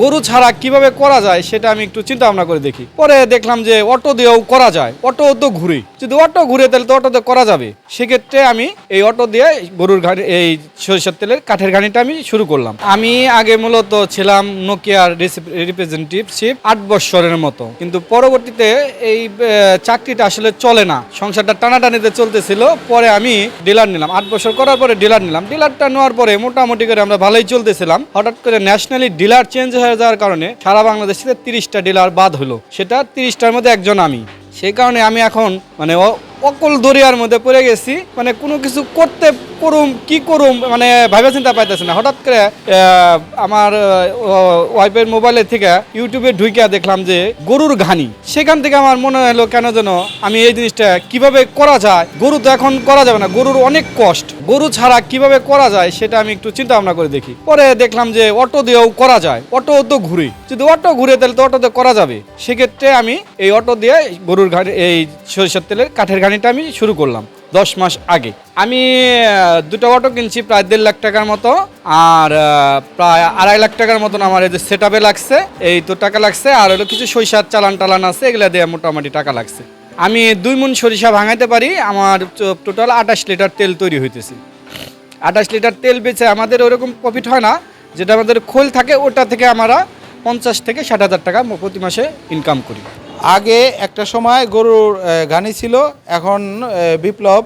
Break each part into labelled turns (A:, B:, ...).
A: গরু ছাড়া কীভাবে করা যায় সেটা আমি একটু চিন্তা ভাবনা করে দেখি। পরে দেখলাম যে অটো দিয়েও করা যায়। অটো তো ঘুরে। যদি অটো ঘুরে তাহলে তো অটোতে করা যাবে। সেক্ষেত্রে আমি এই অটো দিয়ে গরুর ঘানি এই সরিষার তেলের কাঠের ঘানিটা আমি শুরু করলাম। আমি আগে মূলত ছিলাম নোকিয়ার রিপ্রেজেন্টেটিভশিপ আট বৎসরের মতো। কিন্তু পরবর্তীতে এই চাকরিটা আসলে চলে না। সংসারটা টানাটানিতে চলতেছিল। পরে আমি ডিলার নিলাম। আট বছর করার পরে ডিলার নিলাম। ডিলারটা নেওয়ার পরে মোটামুটি করে আমরা ভালোই চলতেছিলাম। হঠাৎ করে ন্যাশনালি ডিলার চেঞ্জ হয়ে যাওয়ার কারণে সারা বাংলাদেশ তিরিশটা ডিলার বাদ হলো। সেটা তিরিশটার মধ্যে একজন আমি। সেই কারণে আমি এখন মানে অকল দরিয়ার মধ্যে পড়ে গেছি। মানে কোনো কিছু করতে করুম, কি করুম মানে ভাবে চিন্তা পাইতেছি না। হঠাৎ করে আমার ওয়াইফের মোবাইলের থেকে ইউটিউবে ঢুইকা দেখলাম যে গরুর ঘানি। সেখান থেকে আমার মনে হলো কেন যেন আমি এই জিনিসটা কীভাবে করা যায়। গরু তো এখন করা যাবে না। গরুর অনেক কষ্ট। গরু ছাড়া কীভাবে করা যায় সেটা আমি একটু চিন্তা ভাবনা করে দেখি। পরে দেখলাম যে অটো দিয়েও করা যায়। অটো তো ঘুরে। যদি অটো ঘুরে তাহলে তো অটোতে করা যাবে। সেক্ষেত্রে আমি এই অটো দিয়ে গরুর ঘানি এই সরিষার তেলের কাঠের ঘানিটা আমি শুরু করলাম দশ মাস আগে। আমি দুটো অটো কিনছি প্রায় দেড় লাখ টাকার মতো। আর প্রায় আড়াই লাখ টাকার মতন আমার এই যে সেট আপে লাগছে। এই তো টাকা লাগছে। আর হলো কিছু সরিষার চালান টালান আছে, এগুলা দিয়ে মোটামুটি টাকা লাগছে। আমি দুই মন সরিষা ভাঙাইতে পারি, আমার টোটাল আঠাশ লিটার তেল তৈরি হইতেছে। আঠাশ লিটার তেল বেচে আমাদের ওরকম প্রফিট হয় না, যেটা আমাদের খোল থাকে ওটা থেকে আমরা পঞ্চাশ থেকে ষাট হাজার টাকা প্রতি মাসে ইনকাম করি।
B: আগে একটা সময় গরুর ঘানি ছিল, এখন বিপ্লব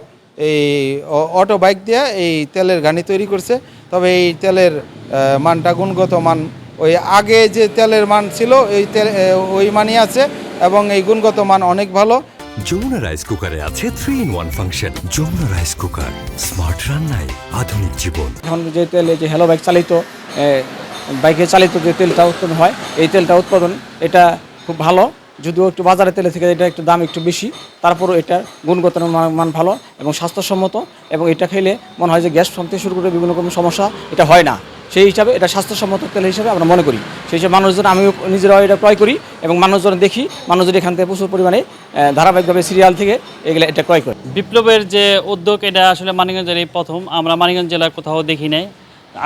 B: এই অটো বাইক দিয়ে এই তেলের ঘানি তৈরি করছে। তবে এই তেলের মানটা গুণগত মান, ওই আগে যে তেলের মান ছিল এই তেল ওই মানই আছে, এবং এই গুণগত মান অনেক ভালো।
C: যমুনা রাইস কুকারে আছে three in one function Jamuna rice cooker smart রান্নায় আধুনিক জীবন।
D: এখন যে তেল, এই যে হ্যালো বাইক চালিত বাইকে চালিত যে তেলটা উৎপাদন হয়, এই তেলটা উৎপাদন, এটা খুব ভালো। যদিও একটু বাজারে তেলের থেকে এটা একটু দাম একটু বেশি, তারপরও এটার গুণগত মান মান ভালো এবং স্বাস্থ্যসম্মত এবং এটা খেলে মনে হয় যে গ্যাস ফর্ম থেকে শুরু করে বিভিন্ন রকম সমস্যা, এটা হয় না। সেই হিসাবে এটা স্বাস্থ্যসম্মত তেল হিসাবে আমরা মনে করি। সেই হিসাবে মানুষজন, আমিও নিজেরাও এটা ক্রয় করি এবং মানুষজন দেখি, মানুষজন এখান থেকে প্রচুর পরিমাণে ধারাবাহিকভাবে সিরিয়াল থেকে এগুলো এটা ক্রয় করে।
E: বিপ্লবের যে উদ্যোগ, এটা আসলে মানিকগঞ্জের এই প্রথম। আমরা মানিকগঞ্জ জেলার কোথাও দেখি নাই।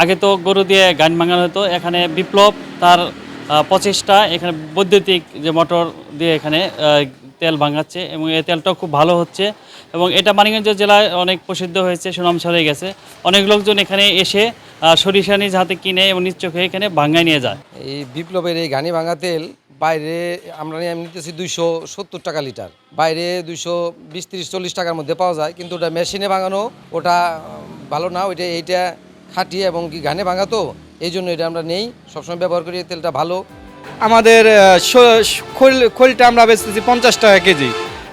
E: আগে তো গরু দিয়ে গান ভাঙানো হতো। এখানে বিপ্লব তার প্রচেষ্টা, এখানে বৈদ্যুতিক যে মোটর দিয়ে এখানে তেল ভাঙাচ্ছে এবং এই তেলটাও খুব ভালো হচ্ছে এবং এটা মানিকগঞ্জ জেলায় অনেক প্রসিদ্ধ হয়েছে, সুনাম ছড়িয়ে গেছে। অনেক লোকজন এখানে এসে সরিষা নিজ হাতে কিনে এবং নিজ চোখে এখানে ভাঙায় নিয়ে যায়।
F: এই বিপ্লবের এই ঘানি ভাঙা তেল বাইরে আমরা নিয়ে নিতেছি দুইশো সত্তর টাকা লিটার। বাইরে দুইশো বিশ, তিরিশ, চল্লিশ টাকার মধ্যে পাওয়া যায়, কিন্তু ওটা মেশিনে ভাঙানো, ওটা ভালো না, ওইটা এইটা খাঁটি এবং কি ঘানে ভাঙা তো, এই জন্য এটা আমরা নেই। সবসময় ব্যবহার করি তেলটা ভালো।
A: আমাদের খোল, খোলটা আমরা বেচতেছি পঞ্চাশ টাকা কেজি।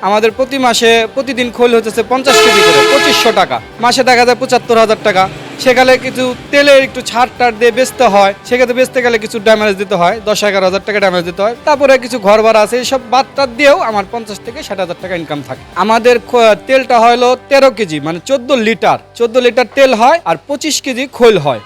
A: আমাদের প্রতি মাসে, প্রতিদিন খোল হচ্ছে পঞ্চাশ কেজি করে, পঁচিশশো টাকা। মাসে দেখা যায় পঁচাত্তর হাজার টাকা। সেখানে কিছু তেলের একটু ছাড় টাড় দিয়ে বেচতে হয়। সেক্ষেত্রে বেচতে গেলে কিছু ড্যামেজ দিতে হয়, দশ, এগারো হাজার টাকা ড্যামেজ দিতে হয়। তারপরে কিছু ঘর ভাড়া আছে এইসব বাদ টাদ দিয়েও আমার পঞ্চাশ থেকে ষাট হাজার টাকা ইনকাম থাকে। আমাদের তেলটা হলো তেরো কেজি মানে চোদ্দ লিটার। চোদ্দ লিটার তেল হয় আর পঁচিশ কেজি খোল হয়।